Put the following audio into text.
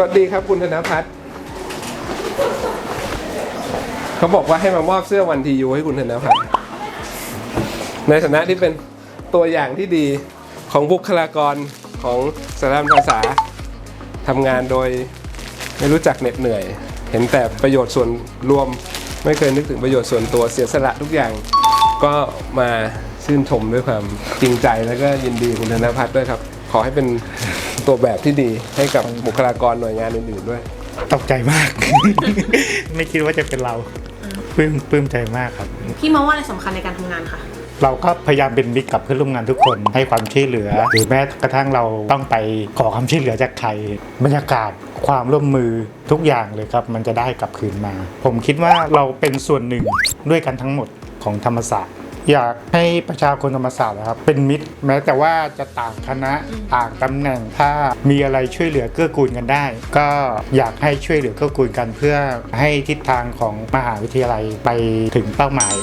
วัสดีครับคุณธนพัฒน์เขาบอกว่าให้มามอบเสื้อวันทียูให้คุณธนพัฒน์ในฐานะที่เป็นตัวอย่างที่ดีของบุคลากรของสาบันภาษาทำงานโดยไม่รู้จักเหน็ดเหนื่อย เห็นแต่ประโยชน์ส่วนรวมไม่เคยนึกถึงประโยชน์ส่วนตัวเสียสละทุกอย่าง ก็มาชื่นชมด้วยความจริงใจแล้วก็ยินดีคุณธนพัฒน์ด้วยครับ ขอให้เป็น ตัวแบบที่ดีให้กับบุคลากรหน่วยงานอื่นๆด้วย ตกใจมาก ไม่คิดว่าจะเป็นเราปลื้มปลื้มใจมากครับ พี่มองว่าอะไรสำคัญในการทำงานคะเราก็พยายามเป็นมิตรกับเพื่อนร่วมงานทุกคนให้ความช่วยเหลือ หรือแม้กระทั่งเราต้องไปขอความช่วยเหลือจากใครบรรยากาศความร่วมมือทุกอย่างเลยครับ มันจะได้กลับคืนมา ผมคิดว่าเราเป็นส่วนหนึ่งด้วยกันทั้งหมดของธรรมศาสตร์ อยากให้ประชาชนธรรมศาสตร์นะครับเป็นมิตร แม้แต่ว่าจะต่างคณะต่างตำแหน่งถ้ามีอะไรช่วยเหลือเกื้อกูลกันได้ ก็อยากให้ช่วยเหลือเกื้อกูลกัน เพื่อให้ทิศทางของมหาวิทยาลัยไปถึงเป้าหมาย